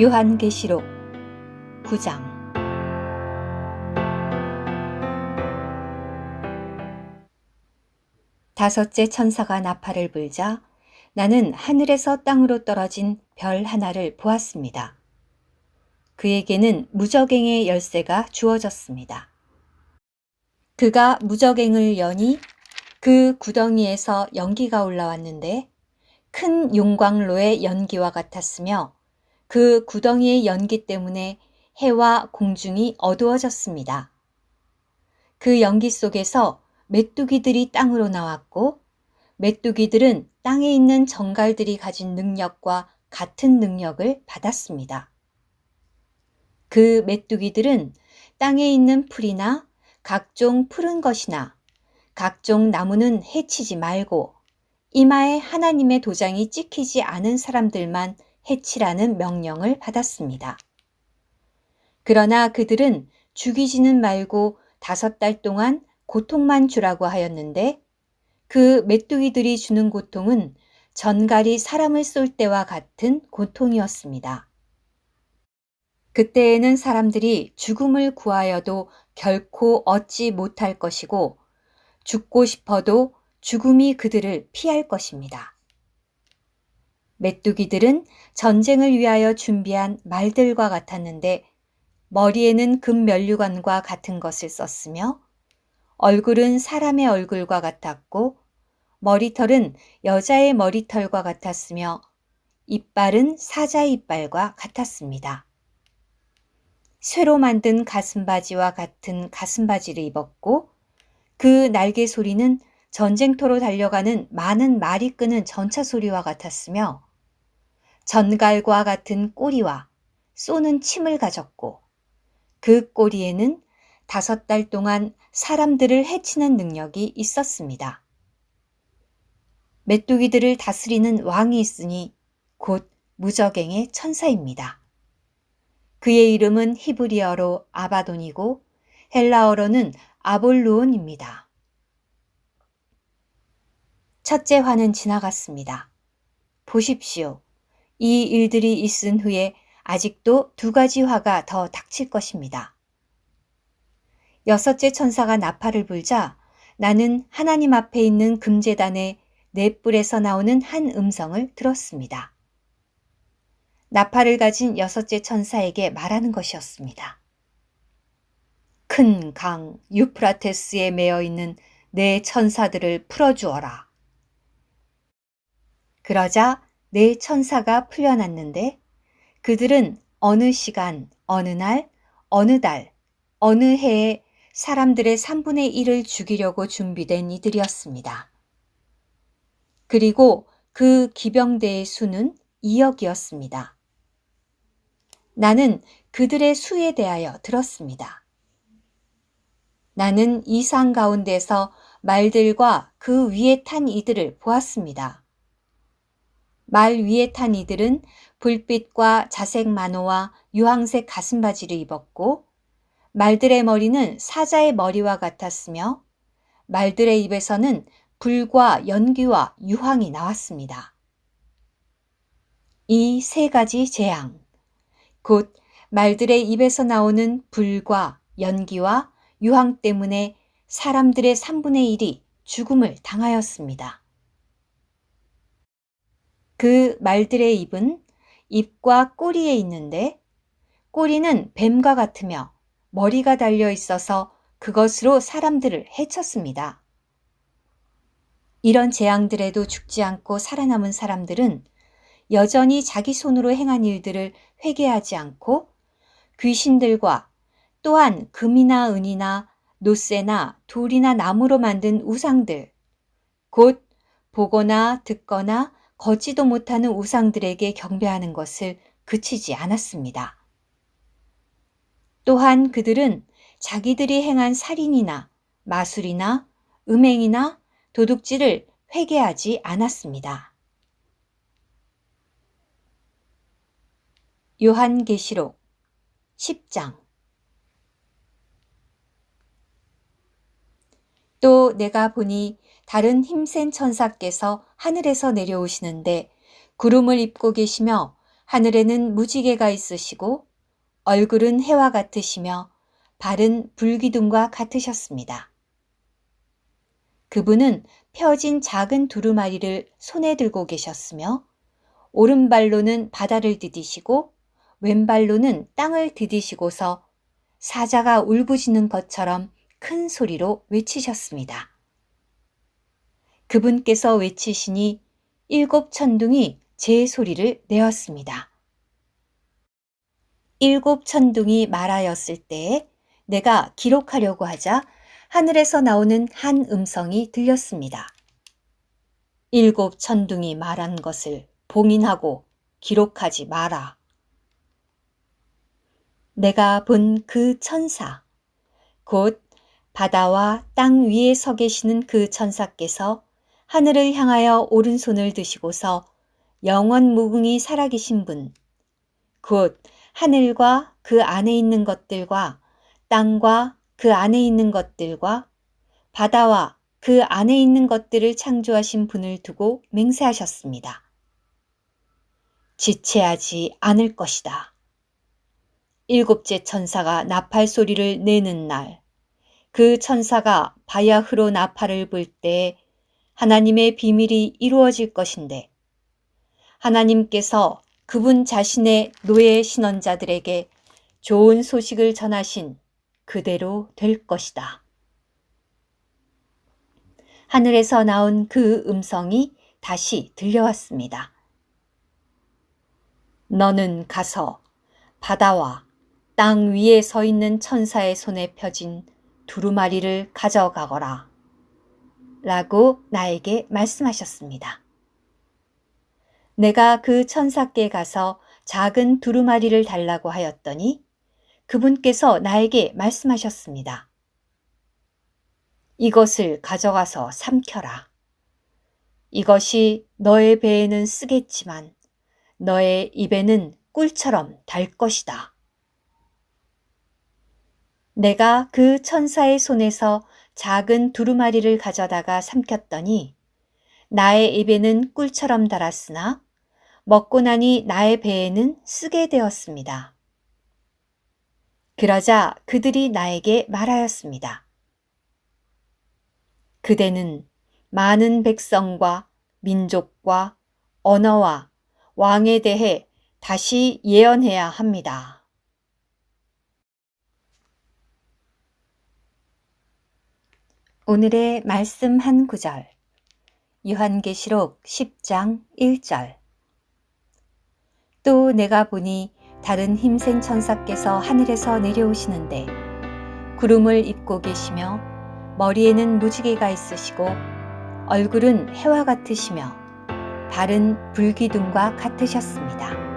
요한계시록 9장 다섯째 천사가 나팔을 불자 나는 하늘에서 땅으로 떨어진 별 하나를 보았습니다. 그에게는 무적행의 열쇠가 주어졌습니다. 그가 무적행을 여니 그 구덩이에서 연기가 올라왔는데 큰 용광로의 연기와 같았으며 그 구덩이의 연기 때문에 해와 공중이 어두워졌습니다. 그 연기 속에서 메뚜기들이 땅으로 나왔고 메뚜기들은 땅에 있는 정갈들이 가진 능력과 같은 능력을 받았습니다. 그 메뚜기들은 땅에 있는 풀이나 각종 푸른 것이나 각종 나무는 해치지 말고 이마에 하나님의 도장이 찍히지 않은 사람들만 해치라는 명령을 받았습니다. 그러나 그들은 죽이지는 말고 다섯 달 동안 고통만 주라고 하였는데 그 메뚜기들이 주는 고통은 전갈이 사람을 쏠 때와 같은 고통이었습니다. 그때에는 사람들이 죽음을 구하여도 결코 얻지 못할 것이고 죽고 싶어도 죽음이 그들을 피할 것입니다. 메뚜기들은 전쟁을 위하여 준비한 말들과 같았는데 머리에는 금면류관과 같은 것을 썼으며 얼굴은 사람의 얼굴과 같았고 머리털은 여자의 머리털과 같았으며 이빨은 사자의 이빨과 같았습니다. 쇠로 만든 가슴바지와 같은 가슴바지를 입었고 그 날개 소리는 전쟁터로 달려가는 많은 말이 끄는 전차 소리와 같았으며 전갈과 같은 꼬리와 쏘는 침을 가졌고 그 꼬리에는 다섯 달 동안 사람들을 해치는 능력이 있었습니다. 메뚜기들을 다스리는 왕이 있으니 곧 무적행의 천사입니다. 그의 이름은 히브리어로 아바돈이고 헬라어로는 아볼루온입니다. 첫째 화는 지나갔습니다. 보십시오. 이 일들이 있은 후에 아직도 두 가지 화가 더 닥칠 것입니다. 여섯째 천사가 나팔을 불자 나는 하나님 앞에 있는 금재단의 넷불에서 나오는 한 음성을 들었습니다. 나팔을 가진 여섯째 천사에게 말하는 것이었습니다. 큰 강 유프라테스에 매어 있는 내 천사들을 풀어주어라. 그러자 네 천사가 풀려났는데 그들은 어느 시간, 어느 날, 어느 달, 어느 해에 사람들의 3분의 1을 죽이려고 준비된 이들이었습니다. 그리고 그 기병대의 수는 2억이었습니다. 나는 그들의 수에 대하여 들었습니다. 나는 이상 가운데서 말들과 그 위에 탄 이들을 보았습니다. 말 위에 탄 이들은 불빛과 자색 만호와 유황색 가슴바지를 입었고 말들의 머리는 사자의 머리와 같았으며 말들의 입에서는 불과 연기와 유황이 나왔습니다. 이 세 가지 재앙, 곧 말들의 입에서 나오는 불과 연기와 유황 때문에 사람들의 3분의 1이 죽음을 당하였습니다. 그 말들의 입은 입과 꼬리에 있는데 꼬리는 뱀과 같으며 머리가 달려 있어서 그것으로 사람들을 해쳤습니다. 이런 재앙들에도 죽지 않고 살아남은 사람들은 여전히 자기 손으로 행한 일들을 회개하지 않고 귀신들과 또한 금이나 은이나 노쇠나 돌이나 나무로 만든 우상들, 곧 보거나 듣거나 걷지도 못하는 우상들에게 경배하는 것을 그치지 않았습니다. 또한 그들은 자기들이 행한 살인이나 마술이나 음행이나 도둑질을 회개하지 않았습니다. 요한계시록 10장 또 내가 보니 다른 힘센 천사께서 하늘에서 내려오시는데 구름을 입고 계시며 하늘에는 무지개가 있으시고 얼굴은 해와 같으시며 발은 불기둥과 같으셨습니다. 그분은 펴진 작은 두루마리를 손에 들고 계셨으며 오른발로는 바다를 디디시고 왼발로는 땅을 디디시고서 사자가 울부짖는 것처럼 큰 소리로 외치셨습니다. 그분께서 외치시니 일곱 천둥이 제 소리를 내었습니다. 일곱 천둥이 말하였을 때에 내가 기록하려고 하자 하늘에서 나오는 한 음성이 들렸습니다. 일곱 천둥이 말한 것을 봉인하고 기록하지 마라. 내가 본 그 천사, 곧 바다와 땅 위에 서 계시는 그 천사께서 하늘을 향하여 오른손을 드시고서 영원 무궁히 살아계신 분, 곧 하늘과 그 안에 있는 것들과 땅과 그 안에 있는 것들과 바다와 그 안에 있는 것들을 창조하신 분을 두고 맹세하셨습니다. 지체하지 않을 것이다. 일곱째 천사가 나팔 소리를 내는 날, 그 천사가 바야흐로 나팔을 불 때 하나님의 비밀이 이루어질 것인데, 하나님께서 그분 자신의 노예 신원자들에게 좋은 소식을 전하신 그대로 될 것이다. 하늘에서 나온 그 음성이 다시 들려왔습니다. 너는 가서 바다와 땅 위에 서 있는 천사의 손에 펴진 두루마리를 가져가거라. 라고 나에게 말씀하셨습니다. 내가 그 천사께 가서 작은 두루마리를 달라고 하였더니 그분께서 나에게 말씀하셨습니다. 이것을 가져가서 삼켜라. 이것이 너의 배에는 쓰겠지만 너의 입에는 꿀처럼 달 것이다. 내가 그 천사의 손에서 작은 두루마리를 가져다가 삼켰더니 나의 입에는 꿀처럼 달았으나 먹고 나니 나의 배에는 쓰게 되었습니다. 그러자 그들이 나에게 말하였습니다. 그대는 많은 백성과 민족과 언어와 왕에 대해 다시 예언해야 합니다. 오늘의 말씀 한 구절. 요한계시록 10장 1절. 또 내가 보니 다른 힘센 천사께서 하늘에서 내려오시는데 구름을 입고 계시며 머리에는 무지개가 있으시고 얼굴은 해와 같으시며 발은 불기둥과 같으셨습니다.